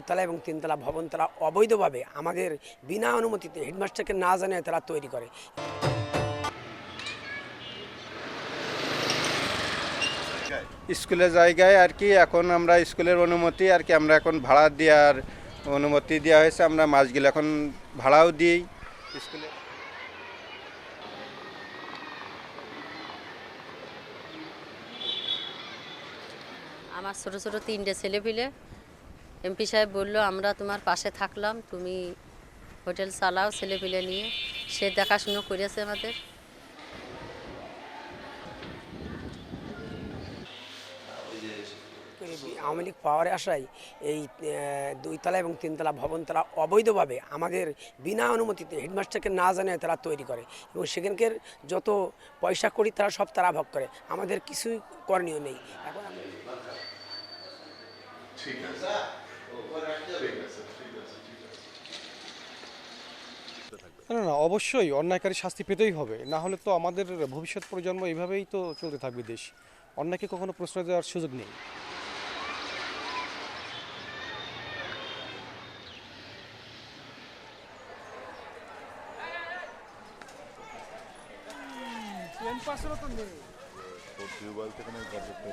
দুইতলা এবং তিনতলা ভবন তারা অবৈধভাবে আমাদের বিনা অনুমতিতে হেডমাস্টারকে না জানিয়ে তারা তৈরি করে। স্কুলের জায়গায় আর কি এখন আমরা স্কুলের অনুমতি আর কি আমরা এখন ভাড়া দেওয়ার অনুমতি দেওয়া হয়েছে আমরা মাছগুলো এখন ভাড়াও দিই স্কুলে। আমার ছোট ছোট তিনটে ছেলে পিলে এমপি সাহেব বলল আমরা তোমার পাশে থাকলাম তুমি হোটেল চালাও ছেলে পিলে নিয়ে সে দেখাশুনো করেছে আমাদের। আওয়ামী লীগ পাওয়ারে আসায় এই দুইতলা এবং তিনতলা ভবন তারা অবৈধভাবে আমাদের বিনা অনুমতিতে হেডমাস্টারকে না জানিয়ে তারা তৈরি করে এবং সেখানকার যত পয়সা করি তারা সব তারা ভোগ করে। আমাদের কিছুই করণীয় নেই। এখন আমি না না অবশ্যই অন্যায়কারী শাস্তি পেতেই হবে। না হলে তো আমাদের ভবিষ্যৎ প্রজন্ম এইভাবেই তো চলতে থাকবে দেশ। অন্যায়কে কখনো প্রশ্রয় দেওয়ার সুযোগ নেই। থেকে